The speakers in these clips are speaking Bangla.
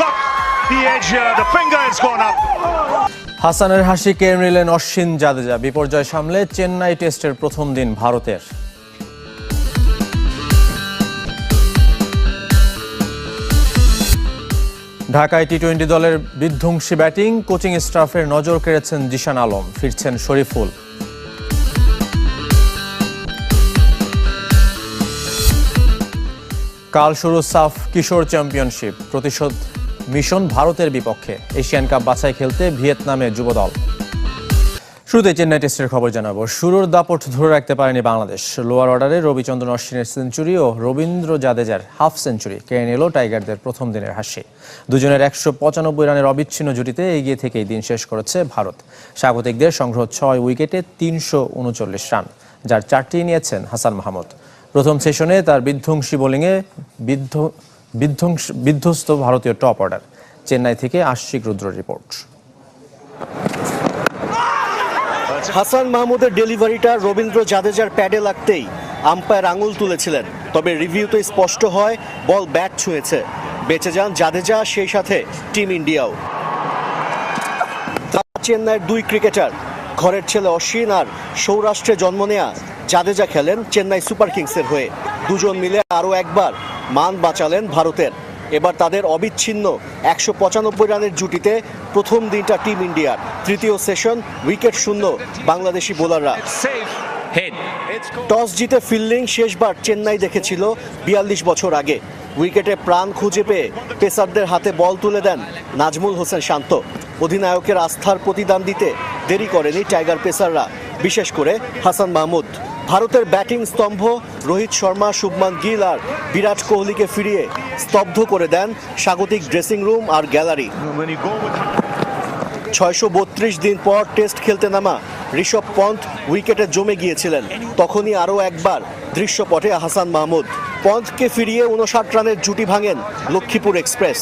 got the edge here. The finger has gone up. হাসানের হাসি কেড়ে নিলেন অশ্বিন জাদেজা বিপর্যয় সামলে চেন্নাই টেস্টের প্রথম দিন ভারতের ঢাকায় টি টোয়েন্টি দলের বিধ্বংসী ব্যাটিং, কোচিং স্টাফের নজর কেড়েছেন জিশান আলম, ফিরছেন শরীফুল কাল শুরু সাফ কিশোর চ্যাম্পিয়নশিপ, প্রতিশোধ মিশন ভারতের বিপক্ষে। এশিয়ান কাপ বাছাই খেলতে ভিয়েতনামে যুবদল। শুরুতে চেন্নাই টেস্টের খবর জানাব। শুরুর দাপট ধরে রাখতে পারেনি বাংলাদেশ। লোয়ার অর্ডারে রবিচন্দ্রন অশ্বিনের সেঞ্চুরি ও রবীন্দ্র জাদেজার হাফ সেঞ্চুরি কেড়ে নিল টাইগারদের প্রথম দিনের হাসি। দুজনের একশো পঁচানব্বই রানের অবিচ্ছিন্ন জুটিতে এগিয়ে থেকেই দিন শেষ করেছে ভারত। স্বাগতিকদের সংগ্রহ ছয় উইকেটে তিনশো উনচল্লিশ রান, যার চারটি নিয়েছেন হাসান মাহমুদ। প্রথম সেশনে তার বিধ্বংসী বোলিংয়ে বিধ্ব বিধ্বংস, বিধ্বস্ত ভারতীয় টপ অর্ডার, চেন্নাই থেকে আশিক রুদ্র রিপোর্ট। হাসান মাহমুদের ডেলিভারিটা রবীন্দ্র জাদেজার প্যাডে লাগতেই আম্পায়ার আঙুল তুলেছিলেন, তবে রিভিউ রিভিউতে স্পষ্ট হয়, বল ব্যাট ছুঁয়েছে। বেঁচে যান জাদেজা, সেই সাথে টিম ইন্ডিয়াও। চেন্নাইয়ের দুই ক্রিকেটার, ঘরের ছেলে অশ্বিন আর সৌরাষ্ট্রে জন্ম নেয়া জাদেজা খেলেন চেন্নাই সুপার কিংসের হয়ে। দুজন মিলে আরও একবার মান বাঁচালেন ভারতের। এবার তাদের অবিচ্ছিন্ন একশো পঁচানব্বই রানের জুটিতে প্রথম দিনটা টিম ইন্ডিয়ার। তৃতীয় সেশন, উইকেট শূন্য বাংলাদেশি বোলাররা. টস জিতে ফিল্ডিং শেষবার চেন্নাই দেখেছিল বিয়াল্লিশ বছর আগে। উইকেটে প্রাণ খুঁজে পেয়ে পেসারদের হাতে বল তুলে দেন নাজমুল হোসেন শান্ত। অধিনায়কের আস্থার প্রতিদান দিতে দেরি করেনি টাইগার পেসাররা, বিশেষ করে হাসান মাহমুদ। ভারতের ব্যাটিং স্তম্ভ রোহিত শর্মা, শুভমান গিল আর বিরাট কোহলিকে ফিরিয়ে স্তব্ধ করে দেন স্বাগতিক ড্রেসিং রুম আর গ্যালারি। ছয়শো দিন পর টেস্ট খেলতে নামা ঋষভ পন্থ উইকেটে জমে গিয়েছিলেন। তখনই আরও একবার দৃশ্যপটে হাসান মাহমুদ। পন্থকে ফিরিয়ে উনষাট রানের জুটি ভাঙেন লক্ষ্মীপুর এক্সপ্রেস।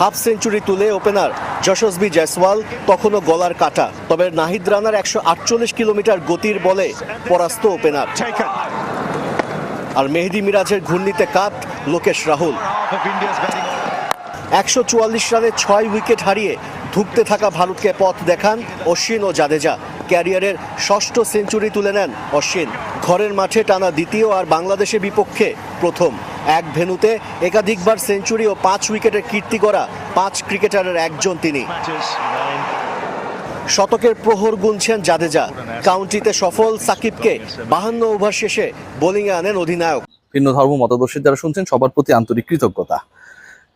হাফ সেঞ্চুরি তুলে ওপেনার যশস্বী জয়সওয়াল তখনও গলার কাটা, তবে নাহিদ রানার একশো আটচল্লিশ কিলোমিটার গতির বলে পরাস্ত ওপেনার। আর মেহেদি মিরাজের ঘূর্ণিতে কাত লোকেশ রাহুল. একশো চুয়াল্লিশ রানে ছয় উইকেট হারিয়ে ধুঁকতে থাকা ভারতকে পথ দেখান অশ্বিন ও জাদেজা। ক্যারিয়ারের ষষ্ঠ সেঞ্চুরি তুলে নেন অশ্বিন। ঘরের মাঠে টানা দ্বিতীয় আর বাংলাদেশের বিপক্ষে প্রথম। এক ভেনুতে একাধিকবার সেঞ্চুরি ও পাঁচ উইকেটের কীর্তি করা পাঁচ ক্রিকেটারের একজন তিনি। শতকের প্রহর গুনছেন জাদেজা। কাউন্টিতে সফল সাকিবকে বাহান্ন ওভার শেষে বোলিংয়ে আনেন অধিনায়ক। ভিন্ন ধর্ম মতাদর্শী যারা শুনছেন সবার প্রতি আন্তরিক কৃতজ্ঞতা।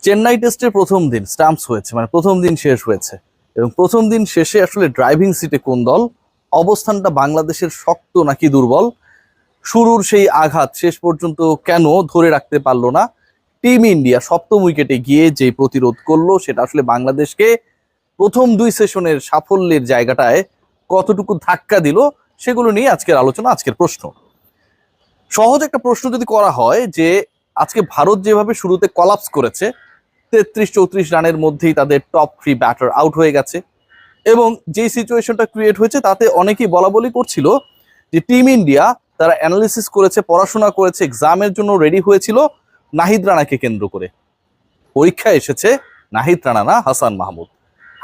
চেন্নাই টেস্টের প্রথম দিন স্টাম্পস হয়েছে মানে প্রথম দিন শেষ হয়েছে। এবং প্রথম দিন শেষে আসলে ড্রাইভিং সিটে কোন দল? অবস্থানটা বাংলাদেশের শক্ত নাকি দুর্বল? শুরুর সেই আঘাত শেষ পর্যন্ত কেন ধরে রাখতে পারল না? টিম ইন্ডিয়া সপ্তম উইকেটে গিয়ে যে প্রতিরোধ করল, সেটা আসলে বাংলাদেশকে প্রথম দুই সেশনের সাফল্যের জায়গাটায় কতটুকু ধাক্কা দিল, সেগুলো নিয়ে আজকের আলোচনা, আজকের প্রশ্ন। সহজ একটা প্রশ্ন যদি করা হয় যে, আজকে ভারত যেভাবে শুরুতে কলাপস করেছে তেত্রিশ চৌত্রিশ রানের মধ্যেই তাদের টপ থ্রি ব্যাটার আউট হয়ে গেছে এবং যেই সিচুয়েশনটা ক্রিয়েট হয়েছে, তাতে অনেকেই বলা বলি করছিল যে, টিম ইন্ডিয়া তারা অ্যানালিসিস করেছে, পড়াশোনা করেছে এক্সামের জন্য রেডি হয়েছিল নাহিদ রানাকে কেন্দ্র করে। পরীক্ষা এসেছে নাহিদ রানা না হাসান মাহমুদ।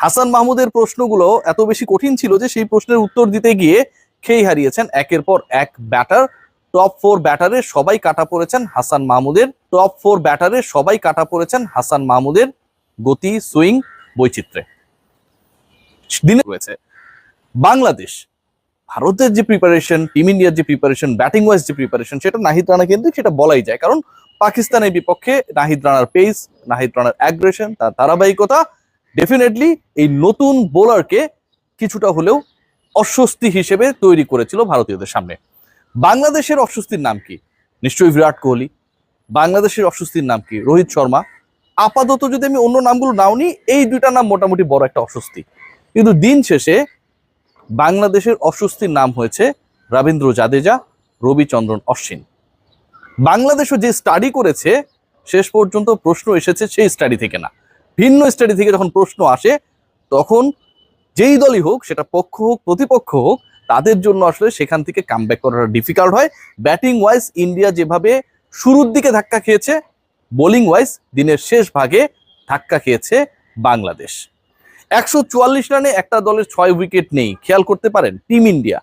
হাসান মাহমুদের প্রশ্নগুলো এত বেশি কঠিন ছিল যে সেই প্রশ্নের উত্তর দিতে গিয়ে খেই হারিয়েছেন একের পর এক ব্যাটার। টপ ফোর ব্যাটারে সবাই কাটা পড়েছেন হাসান মাহমুদের। টপ ফোর ব্যাটারে সবাই কাটা পড়েছেন হাসান মাহমুদের গতি, সুইং, বৈচিত্র্যে। দিনে রয়েছে বাংলাদেশ। ভারতের যে প্রিপারেশন টিম ইন্ডিয়ার যে প্রিপারেশন ব্যাটিং ওয়াইজ যে প্রিপারেশন সেটা নাহিদ রানা কিন্তু সেটা বলাই যায়। কারণ পাকিস্তানের বিপক্ষে নাহিদ রানার পেস, নাহিদ রানার অ্যাগ্রেশন তার ধারাবাহিকতা ডেফিনেটলি এই নতুন বোলারকে কিছুটা হলেও অস্বস্তি হিসেবে তৈরি করেছিল ভারতীয়দের সামনে। বাংলাদেশের অস্বস্তির নাম কি? নিশ্চয়ই বিরাট কোহলি। বাংলাদেশের অস্বস্তির নাম কি? রোহিত শর্মা। আপাতত যদি আমি অন্য নামগুলো নাও নি এই দুইটা নাম মোটামুটি বড় একটা অস্বস্তি। কিন্তু দিন শেষে বাংলাদেশের অস্বস্তির নাম হয়েছে রবীন্দ্র জাদেজা, রবিচন্দ্রন অশ্বিন। বাংলাদেশও যে স্টাডি করেছে, শেষ পর্যন্ত প্রশ্ন এসেছে সেই স্টাডি থেকে না। ভিন্ন স্টাডি থেকে যখন প্রশ্ন আসে, তখন যেই দলই হোক, সেটা পক্ষ হোক, প্রতিপক্ষ হোক, তাদের জন্য আসলে সেখান থেকে কামব্যাক করাটা ডিফিকাল্ট হয়। ব্যাটিং ওয়াইজ ইন্ডিয়া যেভাবে শুরুর দিকে ধাক্কা খেয়েছে বোলিং ওয়াইজ দিনের শেষ ভাগে ধাক্কা খেয়েছে বাংলাদেশ। একশো চুয়াল্লিশ রানে একটা দলের ছয় উইকেট নেই, খেয়াল করতে পারেন টিম ইন্ডিয়া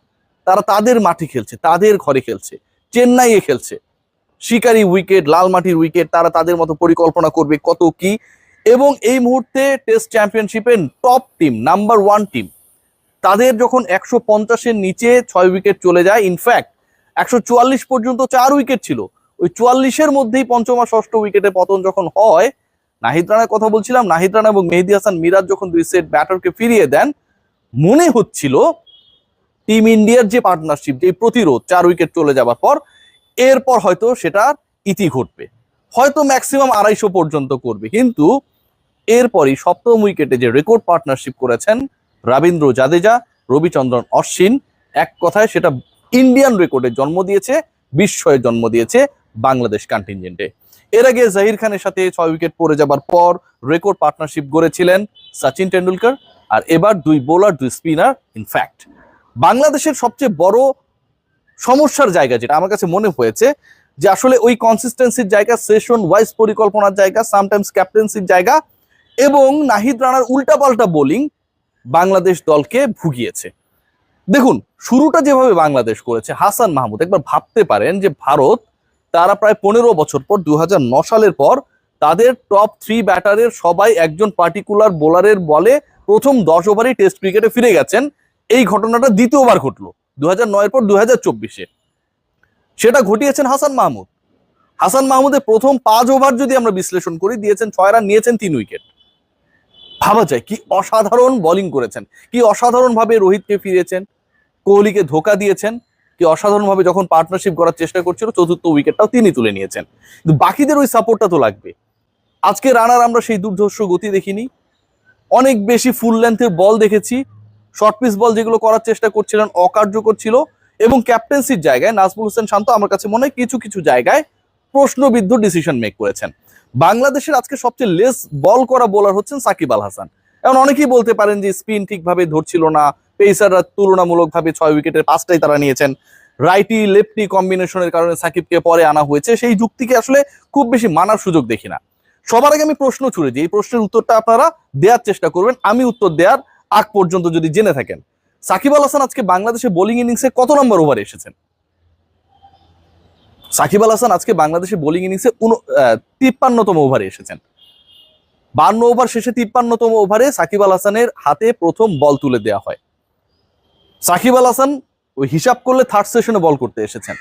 তারা তাদের মাঠে খেলছে, তাদের ঘরে খেলছে, চেন্নাইয়ে খেলছে। শিকারি উইকেট লাল মাটির উইকেট তারা তাদের মতো পরিকল্পনা করবে কত কি? এবং এই মুহূর্তে টেস্ট চ্যাম্পিয়নশিপের top team number one team তাদের যখন একশো পঞ্চাশের নিচে ছয় উইকেট চলে যায় ইনফ্যাক্ট একশো চুয়াল্লিশ পর্যন্ত চার উইকেট ছিল। ওই চুয়াল্লিশের মধ্যেই পঞ্চম আর ষষ্ঠ উইকেটে পতন যখন হয়, নাহিদ রানার কথা বলছিলাম, নাহিদ রানা এবং মেহেদি হাসান মিরাজ যখন দুই সেট ব্যাটারকে ফিরিয়ে দেন, মনে হচ্ছিল টিম ইন্ডিয়ার যে পার্টনারশিপ যে প্রতিরোধ, চার উইকেট চলে যাবার পর এরপর হয়তো সেটার ইতি ঘটবে। হয়তো ম্যাক্সিমাম আড়াইশো পর্যন্ত করবে। কিন্তু এরপরই সপ্তম উইকেটে যে রেকর্ড পার্টনারশিপ করেছেন রবীন্দ্র জাদেজা, রবিচন্দ্রন অশ্বিন, এক কথায় সেটা ইন্ডিয়ান রেকর্ডের জন্ম দিয়েছে, বিস্ময়ে জন্ম দিয়েছে বাংলাদেশ কন্টিনজেন্টে এর আগে জাহির খানের সাথে ছয় উইকেট পড়ে যাবার পর রেকর্ড পার্টনারশিপ গড়েছিলেন সচিন টেন্ডুলকার আর এবার দুই বোলার দুই স্পিনার ইনফ্যাক্ট বাংলাদেশের সবচেয়ে বড় সমস্যার জায়গা যেটা আমার কাছে মনে হয়েছে যে আসলে ওই কনসিস্টেন্সির জায়গা সেশন ওয়াইজ পরিকল্পনার জায়গা সামটাইমস ক্যাপ্টেন্সির জায়গা এবং নাহিদ রানার উল্টাপাল্টা বোলিং বাংলাদেশ দলকে ভুগিয়েছে। দেখুন, শুরুটা যেভাবে বাংলাদেশ করেছে, হাসান মাহমুদ, একবার ভাবতে পারেন যে ভারত তারা প্রায় পনেরো বছর পর দু সালের পর তাদের টপ থ্রি ব্যাটারের সবাই একজন পার্টিকুলার বোলারের বলে প্রথম দশ ওভারেই টেস্ট ক্রিকেটে ফিরে গেছেন। এই ঘটনাটা দ্বিতীয়বার ঘটলো। দু হাজার নয়ের পর দু চব্বিশে। সেটা ঘটিয়েছেন হাসান মাহমুদ। হাসান মাহমুদের প্রথম পাঁচ ওভার যদি আমরা বিশ্লেষণ করি, দিয়েছেন ছয় রান, নিয়েছেন তিন উইকেট। ভাবা যায়, কি অসাধারণ বোলিং করেছেন, কি অসাধারণ ভাবে রোহিতকে ফিরিয়েছেন কোহলিকে ধোকা দিয়েছেন, কি অসাধারণ ভাবে যখন পার্টনারশিপ করার চেষ্টা করছিল, চতুর্থ উইকেটটাও তিনি তুলে নিয়েছেন। কিন্তু বাকিদের ওই সাপোর্টটা তো লাগবে। আজকে রানার আমরা সেই দুর্ধর্ষ গতি দেখিনি। অনেক বেশি ফুল লেন্থের বল দেখেছি। শর্ট পিস বল যেগুলো করার চেষ্টা করছিলেন, অকার্যকর ছিল এবং ক্যাপ্টেন্সির জায়গায় নাজমুল হোসেন শান্ত আমার কাছে মনে হয় কিছু কিছু জায়গায় প্রশ্নবিদ্ধ ডিসিশন মেক করেছেন। বাংলাদেশের আজকে সবচেয়ে লেস বল করা বোলার হচ্ছেন সাকিব আল হাসান। এখন অনেকেই বলতে পারেন যে স্পিন ঠিকভাবে ধরছিল না পেসাররা তুলনামূলকভাবে ছয় উইকেটের পাঁচটাই তারা নিয়েছেন। রাইটি লেফটি কম্বিনেশনের কারণে সাকিবকে পরে আনা হয়েছে, সেই যুক্তিকে আসলে খুব বেশি মানার সুযোগ দেখি না। সবার আগে আমি প্রশ্ন ছুড়ে দিই, এই প্রশ্নের উত্তরটা আপনারা দেওয়ার চেষ্টা করবেন, আমি উত্তর দেওয়ার আগ পর্যন্ত যদি জেনে থাকেন, সাকিব আল হাসান আজকে বাংলাদেশে বোলিং ইনিংসে কত নম্বর ওভারে এসেছেন? সাকিব আল হাসান আজকে বাংলাদেশে বোলিং ইনিংসে তিপ্পান্নতম ওভারে এসেছেন। বান্ন ওভার শেষে তিপ্পান্নতম ওভারে সাকিব আল হাসানের হাতে প্রথম বল তুলে দেওয়া হয়। সাকিব আল হাসান ওই হিসাব করলে থার্ড সেশনে বল করতে এসেছেন।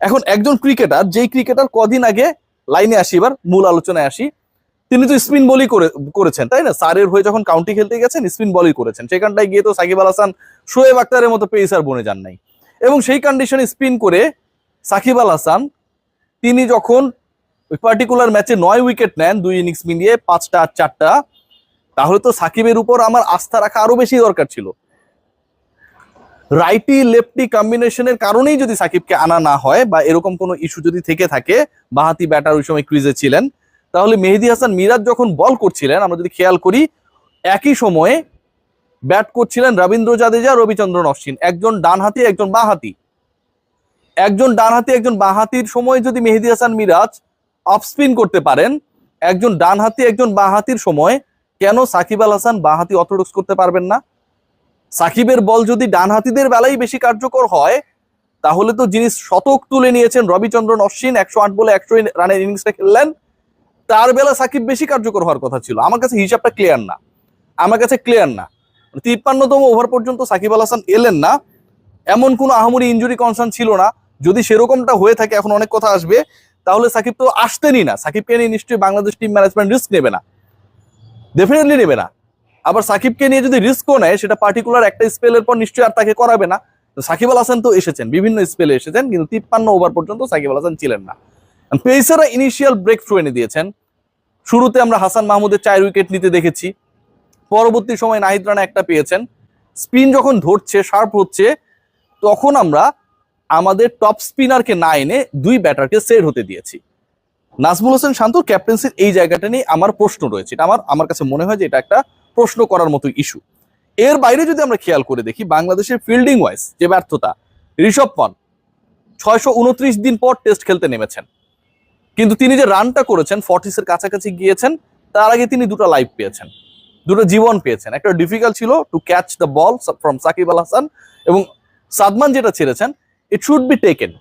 এখন একজন ক্রিকেটার যেই ক্রিকেটার কদিন আগে লাইনে আসি, এবার মূল আলোচনায় আসি তিনি তো স্পিন বলই করে, করেছেন, তাই না? সারের হয়ে যখন কাউন্টি খেলতে গেছেন, স্পিন বলই করেছেন। সেখানটায় গিয়ে তো সাকিব আল হাসান, শোয়েব আক্তারের মতো পেসার বনে যান নাই। এবং সেই কন্ডিশনে স্পিন করে সাকিব আল হাসান, তিনি যখন ওই পার্টিকুলার ম্যাচে নয় উইকেট নেন, দুই ইনিংস মিলিয়ে পাঁচটা আর চারটা, তাহলে তো সাকিবের উপর আমার আস্থা রাখা আরও বেশি দরকার ছিল। রাইটি লেফটি কম্বিনেশনের কারণেই যদি সাকিবকে আনা না হয় বা এরকম কোনো ইস্যু যদি থেকে থাকে, বাহাতি ব্যাটার ওই সময় ক্রিজে ছিলেন তাহলে মেহেদি হাসান মিরাজ যখন বল করছিলেন, আমরা যদি খেয়াল করি, একই সময়ে ব্যাট করছিলেন রবীন্দ্র জাদেজা, রবিচন্দ্রন অশ্বিন। একজন ডানহাতি একজন বাঁহাতি একজন ডানহাতি একজন বাঁহাতির সময় যদি মেহেদি হাসান মিরাজ অফ স্পিন করতে পারেন, একজন ডানহাতি একজন বাঁহাতির সময়, কেন সাকিব আল হাসান বাঁহাতি অর্থোডক্স করতে পারবেন না? সাকিবের বল যদি ডানহাতিদের বেলায় বেশি কার্যকর হয়, তাহলে তো যিনি শতক তুলে নিয়েছেন রবিচন্দ্রন অশ্বিন, একশো আট বলে একশো রানের ইনিংসটা খেললেন তার বেলা সাকিব বেশি কার্যকর হওয়ার কথা ছিল। আমার কাছে হিসাবটা ক্লিয়ার না। আমার কাছে ক্লিয়ার না। তিপ্পান্নতম ওভার পর্যন্ত সাকিব আল হাসান এলেন না। এমন কোনো আহামরি ইঞ্জুরি কনসার্ন ছিল না। যদি সেরকমটা হয়ে থাকে, এখন অনেক কথা আসবে, তাহলে সাকিব তো আসতেনই না। সাকিবকে নিয়ে নিশ্চয়ই বাংলাদেশ টিম ম্যানেজমেন্ট রিস্ক নেবে না। ডেফিনেটলি নেবে না। আবার সাকিবকে নিয়ে যদি রিস্কও নেয়, সেটা পার্টিকুলার একটা স্পেলের পর নিশ্চয়ই আর তাকে করাবে না। সাকিব আল হাসান তো এসেছেন, বিভিন্ন স্পেলে এসেছেন, কিন্তু তিপ্পান্ন ওভার পর্যন্ত সাকিব আল হাসান ছিলেন না। পেসাররা ইনিশিয়াল ব্রেক থ্রু এনে দিয়েছেন। শুরুতে আমরা হাসান মাহমুদের চার উইকেট নিতে দেখেছি। পরবর্তী সময় নাহিদ রানা একটা পেয়েছেন। স্পিন যখন ধরছে শার্প হচ্ছে, তখন আমরা আমাদের টপ স্পিনারকে না এনে দুই ব্যাটারকে সেট হতে দিয়েছি। নাজমুল হোসেন শান্তর ক্যাপ্টেন্সির এই জায়গাটা নিয়ে আমার প্রশ্ন রয়েছে। এটা আমার আমার কাছে মনে হয় যে এটা একটা প্রশ্ন করার মতো ইস্যু এর বাইরে যদি আমরা খেয়াল করে দেখি, বাংলাদেশের ফিল্ডিং ওয়াইজ যে ব্যর্থতা, ঋষভ পন্থ ছয়শো দিন পর টেস্ট খেলতে নেমেছেন। কিন্তু তিনি যে রানটা করেছেন, ফর্টিসের কাছাকাছি গিয়েছেন, তার আগে তিনি দুটো লাইফ পেয়েছেন। দুটো জীবন পেয়েছেন। একটা ডিফিকাল্ট ছিল to catch the ball from Shakib Al Hasan এবং সাদমান যেটা ছেড়েছেন ইট শুড বি টেকেন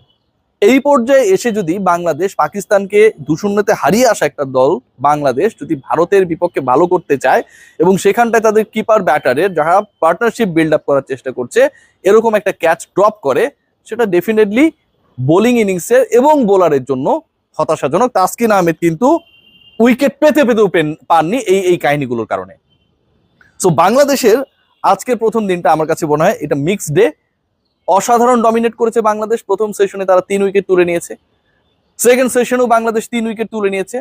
এই পর্যায়ে এসে যদি বাংলাদেশ পাকিস্তানকে দুশূন্যতে হারিয়ে আসা একটা দল, বাংলাদেশ যদি ভারতের বিপক্ষে ভালো করতে চায় এবং সেখানটায় তাদের কিপার ব্যাটারের যারা পার্টনারশিপ বিল্ড আপ করার চেষ্টা করছে, এরকম একটা ক্যাচ ড্রপ করে, সেটা ডেফিনেটলি বোলিং ইনিংসের এবং বোলারের জন্য হতাশাজনক। তাসকিন আহমেদ কিন্তু উইকেট পেতে পেতেও পেন- পাননি এই এই কাহিনীগুলোর কারণে। সো বাংলাদেশের আজকের প্রথম দিনটা আমার কাছে মনে হয় এটা মিক্সড ডে অসাধারণ ডমিনেট করেছে বাংলাদেশ। প্রথম সেশনে তারা তিন উইকেট তুলে নিয়েছে। সেকেন্ড সেশনেও বাংলাদেশ তিন উইকেট তুলে নিয়েছে।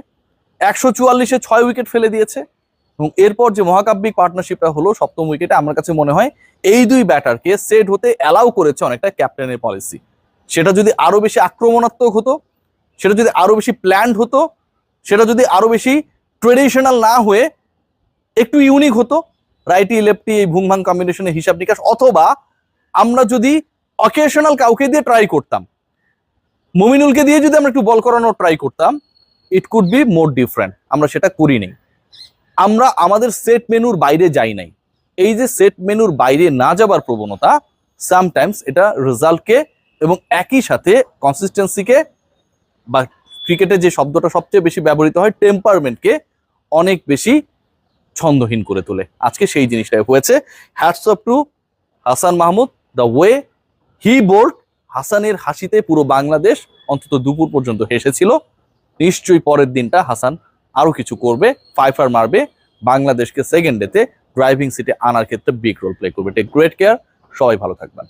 একশো চুয়াল্লিশে ছয় উইকেট ফেলে দিয়েছে। এবং এরপর যে মহাকাব্যিক পার্টনারশিপটা হলো সপ্তম উইকেটে আমার কাছে মনে হয় এই দুই ব্যাটারকে সেট হতে অ্যালাউ করেছে অনেকটা ক্যাপ্টেনের পলিসি সেটা যদি আরও বেশি আক্রমণাত্মক হতো সেটা যদি আরও বেশি প্ল্যান্ড হতো, সেটা যদি আরও বেশি ট্রেডিশনাল না হয়ে একটু ইউনিক হতো রাইটি লেফটি এই ভুংভাং কম্বিনেশনের হিসাব নিকাশ, অথবা আমরা যদি অকেশনাল কাউকে দিয়ে ট্রাই করতাম, মমিনুলকে দিয়ে যদি আমরা একটু বল করানোর ট্রাই করতাম it could be more different আমরা সেটা করি নাই। আমরা আমাদের সেট মেনুর বাইরে যাই নাই। এই যে সেট মেনুর বাইরে না যাবার প্রবণতা সামটাইমস এটা রেজাল্টকে এবং একই সাথে কনসিস্টেন্সিকে বা ক্রিকেটে যে শব্দটা সবচেয়ে বেশি ব্যবহৃত হয় টেম্পারমেন্টকে অনেক বেশি ছন্দহীন করে তোলে। আজকে সেই জিনিসটাই হয়েছে। Hats off to Hasan Mahmud the way he bowled হাসানের হাসিতে পুরো বাংলাদেশ অন্তত দুপুর পর্যন্ত হেসেছিল। নিশ্চয়ই পরের দিনটা হাসান আরও কিছু করবে ফাইফার মারবে, বাংলাদেশকে সেকেন্ড ডেতে ড্রাইভিং সিটে আনার ক্ষেত্রে বিগ রোল প্লে করবে। টেক গ্রেট কেয়ার সবাই ভালো থাকবেন।